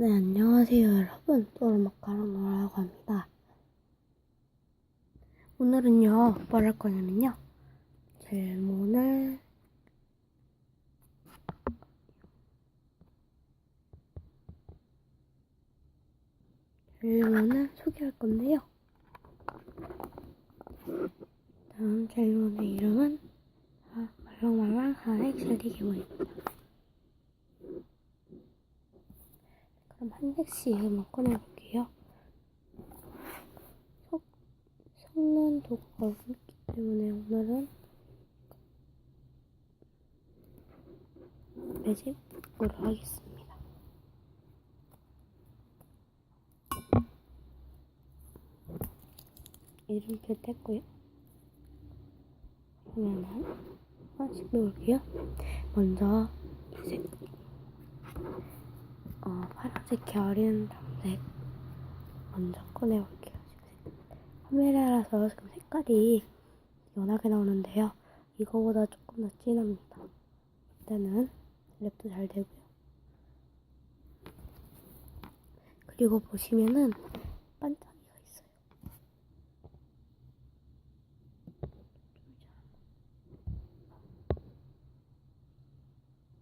네, 안녕하세요, 여러분. 또르마카로노라고 합니다. 오늘은요, 뭘 할 거냐면요. 질문을 질문을 소개할 건데요. 다음 질문의 이름은 아, 말랑말랑 하액 셀리기문입니다. 그럼 한 개씩 한번 꺼내볼게요. 속, 섞는 도구가 없기 때문에 오늘은 매직으로 하겠습니다. 이름표 뗐고요. 그러면은 하나씩 넣을게요. 먼저 이 색, 어, 파란색 결인 담색 먼저 꺼내볼게요. 카메라라서 지금 색깔이 연하게 나오는데요. 이거보다 조금 더 진합니다. 일단은 랩도 잘 되고요. 그리고 보시면은 반짝이가 있어요.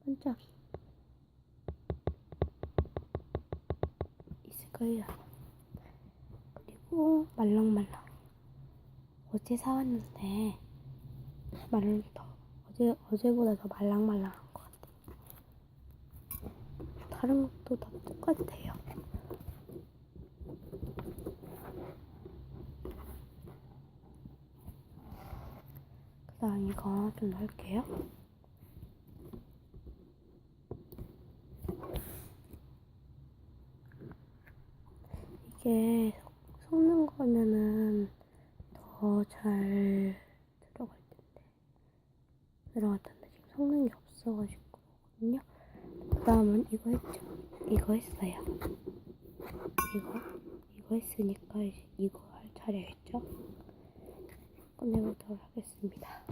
반짝이. 있을 거예요. 그리고 말랑말랑. 어제 사왔는데 말랑 더 어제 어제보다 더 말랑말랑한 것 같아요. 다른 것도 다 똑같아요. 그 다음 이거 좀 넣을게요. 이게 섞- 섞는 거면은 더 잘 들어갈 텐데 들어갈 텐데 지금 섞는 게 없어가지고 거든요. 그 다음은 이거 했죠. 이거 했어요. 이거 이거 했으니까 이제 이거 할 차례겠죠. 꺼내보도록 하겠습니다.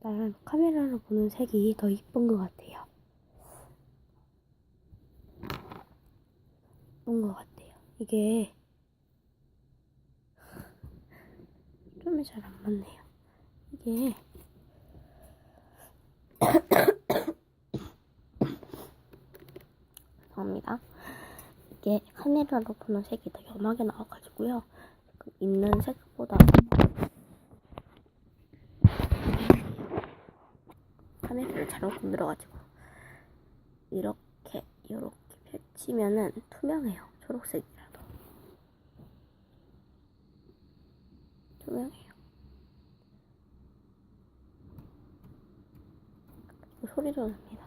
나는 카메라로 보는 색이 더 이쁜 것 같아요. 이쁜 것 같아요. 이게 좀잘안 맞네요. 이게 죄송합니다. 이게 카메라로 보는 색이 더 연하게 나와가지고요. 그 있는 색보다 카메라를 잘못 건드려가지고 이렇게 이렇게 펼 치면은 투명해요. 초록색이라도 투명해요. 소리도 납니다.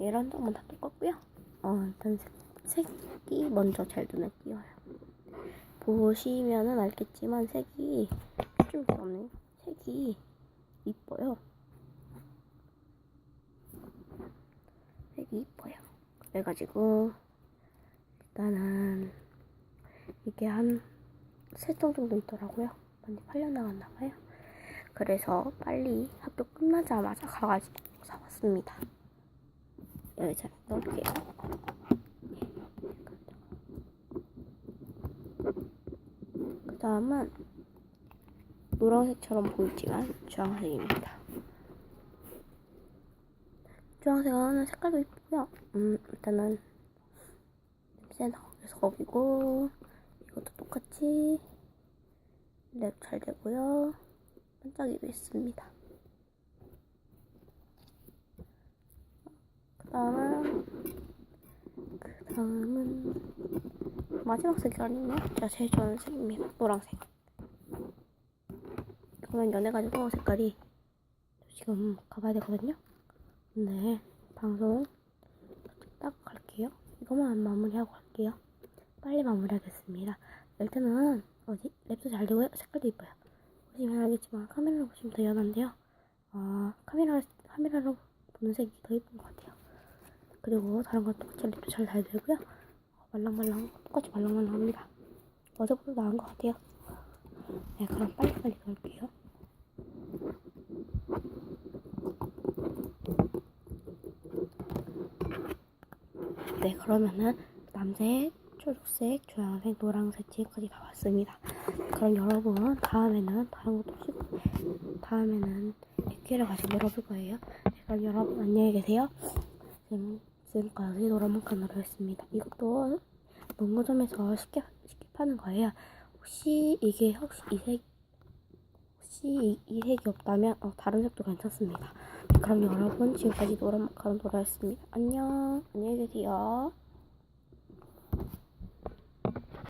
얘랑 점은 다 똑같고요. 어 일단 색, 색이 먼저 잘 눈에 띄어요. 보시면은 알겠지만 색이 좀 귀엽네요. 색이 이뻐요. 색이 이뻐요. 그래가지고 일단은 이게 한 세 통 정도 있더라고요. 많이 팔려나갔나봐요. 그래서 빨리 학교 끝나자마자 가가지고 사왔습니다. 여기 잘 넣을게요. 그 다음은 노란색처럼 보이지만 주황색입니다. 주황색은 색깔도 이쁘고요. 음, 일단은 냄새 나오면서 거기고 이것도 똑같이 랩 잘 되고요. 반짝이도 있습니다. 그 다음은 그 다음은 마지막 색이 아니네. 제가 제일 좋아하는 색입니다. 노란색. 이거는 연해가지고 색깔이 지금 가봐야 되거든요. 네, 방송 딱 갈게요. 이거만 마무리하고 갈게요. 빨리 마무리하겠습니다. 일단은 어디 랩도 잘 되고요. 색깔도 이뻐요. 보시면 알겠지만 카메라로 보시면 더 연한데요. 어, 카메라 카메라로 보는 색이 더 이쁜 것 같아요. 그리고 다른 건 똑같이 랩도 잘 잘 되고요. 어, 말랑말랑 똑같이 말랑말랑합니다. 어제보다 나은 것 같아요. 네, 그럼 빨리빨리 갈게요. 네, 그러면은 남색, 초록색, 주황색, 노란색, 지금까지 다 왔습니다. 그럼 여러분 다음에는 다른 것도 찍고 다음에는 액기를 가지고 놀아볼 거예요. 네, 그럼 여러분 안녕히 계세요. 지금, 지금까지 노란문칸으로 했습니다. 이것도 농구점에서 쉽게 쉽게 파는 거예요. 혹시 이게 혹시 이색 혹시 이, 이 색이 없다면 어, 다른 색도 괜찮습니다. 네, 그럼 여러분 지금까지 노란 마카롱 돌아였습니다. 안녕 안녕히 계세요.